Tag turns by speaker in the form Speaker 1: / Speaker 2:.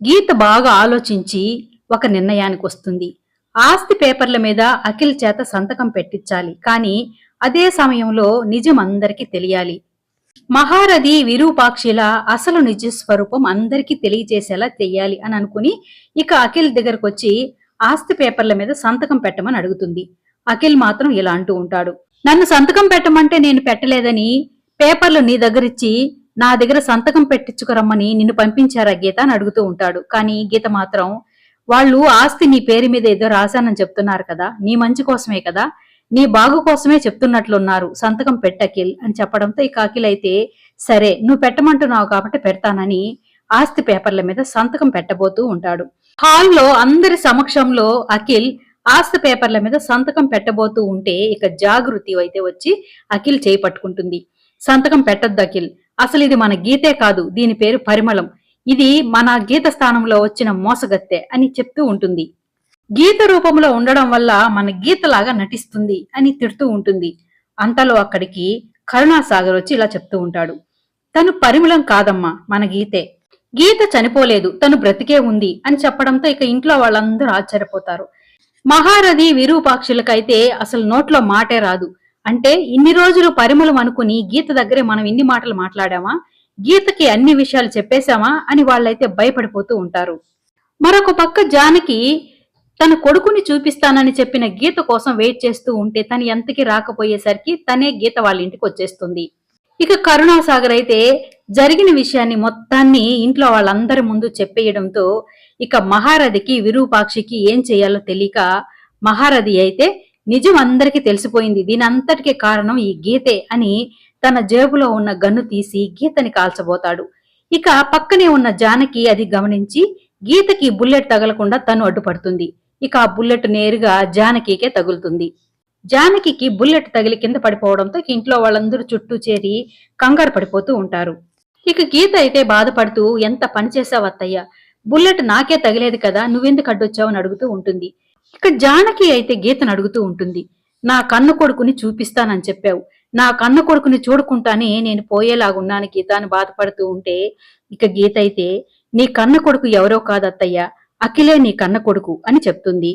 Speaker 1: గీత బాగా ఆలోచించి ఒక నిర్ణయానికి వస్తుంది. ఆస్తి పేపర్ల మీద అఖిల్ చేత సంతకం పెట్టించాలి. కానీ అదే సమయంలో నిజం అందరికీ తెలియాలి. మహారథి విరూపాక్షిల అసలు నిజ స్వరూపం అందరికీ తెలియజేసేలా చెయ్యాలి అని అనుకుని ఇక అఖిల్ దగ్గరకు వచ్చి ఆస్తి పేపర్ల మీద సంతకం పెట్టమని అడుగుతుంది. అఖిల్ మాత్రం ఇలా అంటూ ఉంటాడు. నన్ను సంతకం పెట్టమంటే నేను పెట్టలేదని పేపర్లు నీ దగ్గరిచ్చి నా దగ్గర సంతకం పెట్టించుకురమ్మని నిన్ను పంపించారా గీత అని అడుగుతూ ఉంటాడు. కానీ గీత మాత్రం వాళ్ళు ఆస్తి నీ పేరు మీద ఏదో రాశానని చెప్తున్నారు కదా నీ మంచి కోసమే కదా నీ బాగు కోసమే చెప్తున్నట్లున్నారు సంతకం పెట్టకిల్ అని చెప్పడంతో ఇక అఖిల్ అయితే సరే నువ్వు పెట్టమంటున్నావు కాబట్టి పెడతానని ఆస్తి పేపర్ల మీద సంతకం పెట్టబోతూ ఉంటాడు. హాల్లో అందరి సమక్షంలో అఖిల్ ఆస్తి పేపర్ల మీద సంతకం పెట్టబోతూ ఉంటే ఇక జాగృతి అయితే వచ్చి అఖిల్ చేయి పట్టుకుంటుంది. సంతకం పెట్టద్దు అఖిల్ అసలు ఇది మన గీతే కాదు దీని పేరు పరిమళం. ఇది మన గీత స్థానంలో వచ్చిన మోసగత్తె అని చెప్తూ ఉంటుంది. గీత రూపంలో ఉండడం వల్ల మన గీతలాగా నటిస్తుంది అని తిడుతూ ఉంటుంది. అంతలో అక్కడికి కరుణాసాగర్ వచ్చి ఇలా చెప్తూ ఉంటాడు. తను పరిమళం కాదమ్మా మన గీతే. గీత చనిపోలేదు తను బ్రతికే ఉంది అని చెప్పడంతో ఇక ఇంట్లో వాళ్ళందరూ ఆశ్చర్యపోతారు. మహారథి విరూపాక్షులకైతే అసలు నోట్లో మాటే రాదు. అంటే ఇన్ని రోజులు పరిమళం అనుకుని గీత దగ్గరే మనం ఇన్ని మాటలు మాట్లాడామా? గీతకి అన్ని విషయాలు చెప్పేశామా? అని వాళ్ళైతే భయపడిపోతూ ఉంటారు. మరొక పక్క జానకి తన కొడుకుని చూపిస్తానని చెప్పిన గీత కోసం వెయిట్ చేస్తూ ఉంటే తను ఎంతకి రాకపోయేసరికి తనే గీత వాళ్ళ ఇంటికి వచ్చేస్తుంది. ఇక కరుణాసాగర్ అయితే జరిగిన విషయాన్ని మొత్తాన్ని ఇంట్లో వాళ్ళందరి ముందు చెప్పేయడంతో ఇక మహారథికి విరూపాక్షికి ఏం చేయాలో తెలియక మహారథి అయితే నిజం అందరికీ తెలిసిపోయింది. దీని అంతటికి కారణం ఈ గీతే అని తన జేబులో ఉన్న గన్ను తీసి గీతని కాల్చబోతాడు. ఇక పక్కనే ఉన్న జానకి అది గమనించి గీతకి బుల్లెట్ తగలకుండా తను అడ్డుపడుతుంది. ఇక ఆ బుల్లెట్ నేరుగా జానకికే తగులుతుంది. జానకి బుల్లెట్ తగిలి కింద పడిపోవడంతో ఇంట్లో వాళ్ళందరూ చుట్టూ చేరి కంగారు పడిపోతూ ఉంటారు. ఇక గీత అయితే బాధపడుతూ ఎంత పని చేసావు బుల్లెట్ నాకే తగిలేదు కదా నువ్వెందుకు అడ్డొచ్చావు? అని అడుగుతూ ఉంటుంది. ఇక జానకి అయితే గీతను అడుగుతూ ఉంటుంది నా కన్ను కొడుకుని చూపిస్తానని చెప్పావు. నా కన్ను కొడుకుని చూడుకుంటానే నేను పోయేలాగున్నాను గీత అని బాధపడుతూ ఉంటే ఇక గీత అయితే నీ కన్న కొడుకు ఎవరో కాదత్తయ్యా అఖిలే నీ కన్న కొడుకు అని చెప్తుంది.